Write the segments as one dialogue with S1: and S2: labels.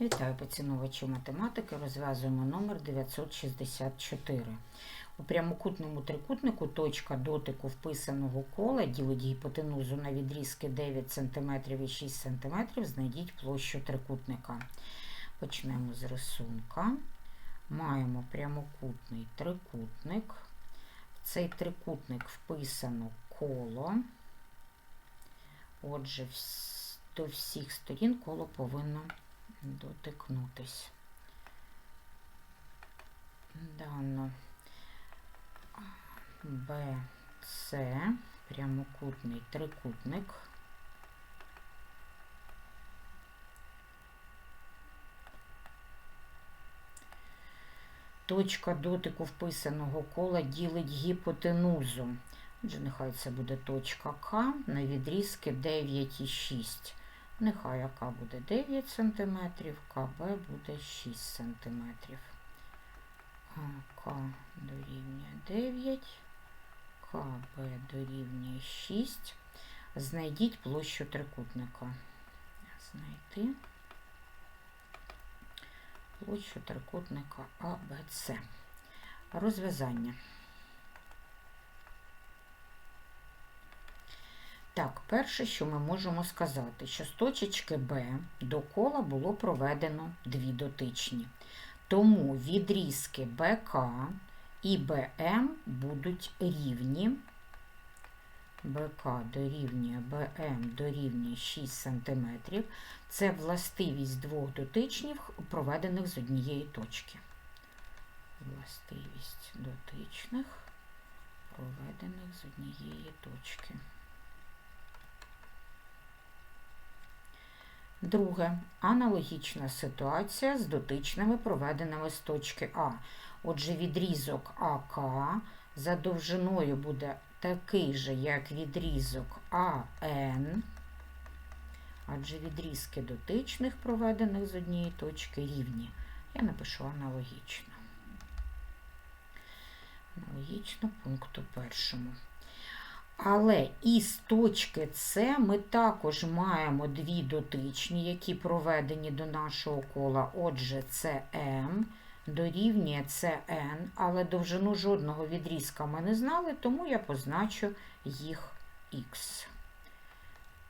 S1: Вітаю поціновувачі математики. Розв'язуємо номер 964. У прямокутному трикутнику точка дотику вписаного кола ділить гіпотенузу на відрізки 9 см і 6 см. Знайдіть площу трикутника. Почнемо з рисунка. Маємо прямокутний трикутник. В цей трикутник вписано коло. Отже, до всіх сторін коло повинно дотикнутись. Дано БЦ, прямокутний трикутник. Точка дотику вписаного кола ділить гіпотенузу. Отже, нехай це буде точка К на відрізки 9,6. Нехай АК буде 9 см, КБ буде 6 см. АК дорівнює 9, КБ дорівнює 6. Знайдіть площу трикутника. Знайти площу трикутника АБЦ. Розв'язання. Так, перше, що ми можемо сказати, що з точечки Б до кола було проведено дві дотичні. Тому відрізки БК і БМ будуть рівні. БК дорівнює БМ дорівнює 6 см. Це властивість двох дотичнів, проведених з однієї точки. Властивість дотичних, проведених з однієї точки. Друге. Аналогічна ситуація з дотичними проведеними з точки А. Отже, відрізок АК за довжиною буде такий же, як відрізок АН. Адже відрізки дотичних, проведених з однієї точки, рівні. Я напишу аналогічно. Аналогічно пункту першому. Але із точки С ми також маємо дві дотичні, які проведені до нашого кола. Отже, СМ дорівнює СН, але довжину жодного відрізка ми не знали, тому я позначу їх Х.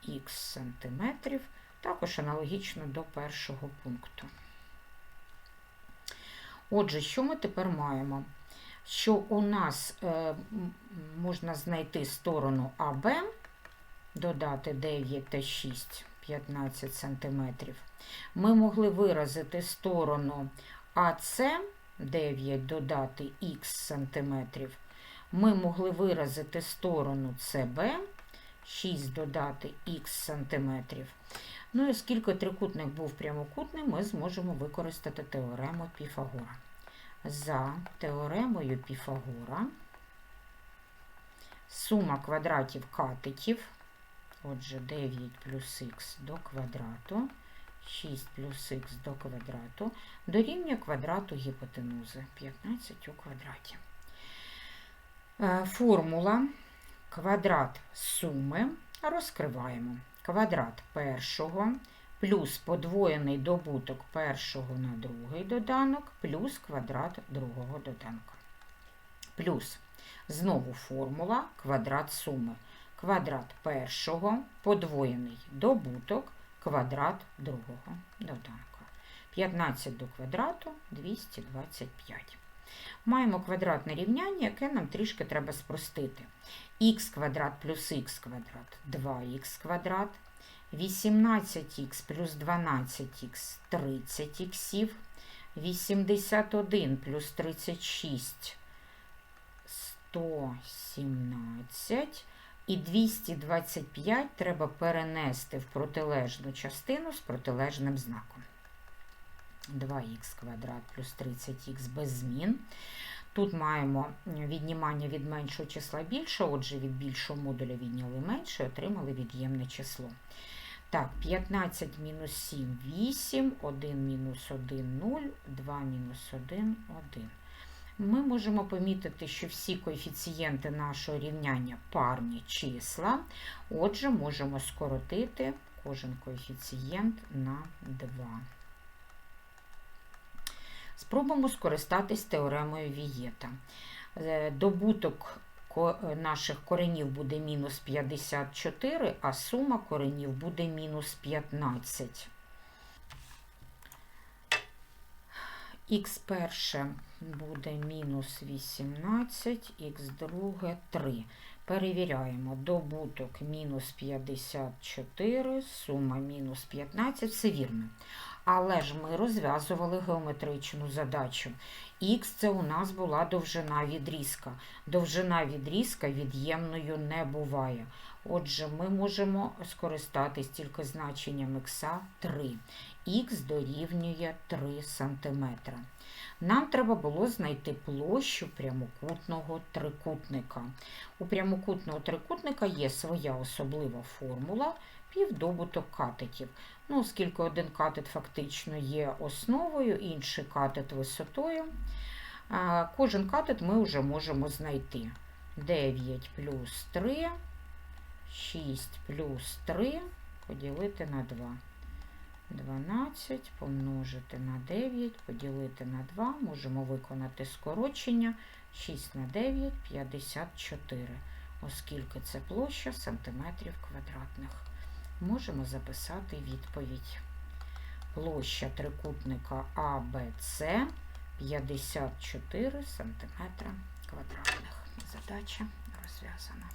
S1: Х сантиметрів, також аналогічно до першого пункту. Отже, що ми тепер маємо? Що у нас е, можна знайти сторону АБ, додати 9 та 6, 15 см. Ми могли виразити сторону АС 9 додати х см. Ми могли виразити сторону СБ 6 додати х см. Ну і оскільки трикутник був прямокутним, ми зможемо використати теорему Піфагора за теоремою Піфагора. Сума квадратів катетів, отже, 9 плюс х до квадрату, 6 плюс х до квадрату, дорівнює квадрату гіпотенузи. 15 у квадраті. Е, формула. Квадрат суми. Розкриваємо. Квадрат першого плюс подвоєний добуток першого на другий доданок, плюс квадрат другого доданка. Плюс знову формула квадрат суми. Квадрат першого подвоєний добуток, квадрат другого доданка. 15 до квадрату 225. Маємо квадратне рівняння, яке нам трішки треба спростити. х квадрат плюс х квадрат 2х квадрат 18х плюс 12х 30х, 81 плюс 36 117. І 225 треба перенести в протилежну частину з протилежним знаком. 2х квадрат плюс 30х без змін. Тут маємо віднімання від меншого числа більше, отже, від більшого модуля відняли менше, отримали від'ємне число. Так, 15 мінус 7 8, 1 мінус 1 0, 2 мінус 1 1. Ми можемо помітити, що всі коефіцієнти нашого рівняння парні числа. Отже, можемо скоротити кожен коефіцієнт на 2. Спробуємо скористатись теоремою Вієта. Е, Добуток наших коренів буде мінус 54, а сума коренів буде мінус 15. Х перше буде мінус 18, х друге 3. Перевіряємо. Добуток мінус 54, сума мінус 15, все вірно. Але ж ми розв'язували геометричну задачу. Х це у нас була довжина відрізка. Довжина відрізка від'ємною не буває. Отже, ми можемо скористатись тільки значенням х 3. Х дорівнює 3 см. Нам треба було знайти площу прямокутного трикутника. У прямокутного трикутника є своя особлива формула півдобуток катетів. Ну, оскільки один катет фактично є основою, інший катет висотою, кожен катет ми вже можемо знайти. 9 плюс 3, 6 плюс 3 поділити на 2. 12 помножити на 9, поділити на 2, можемо виконати скорочення 6 на 9 54, оскільки це площа сантиметрів квадратних. Можемо записати відповідь. Площа трикутника АБЦ 54 см квадратних. Задача розв'язана.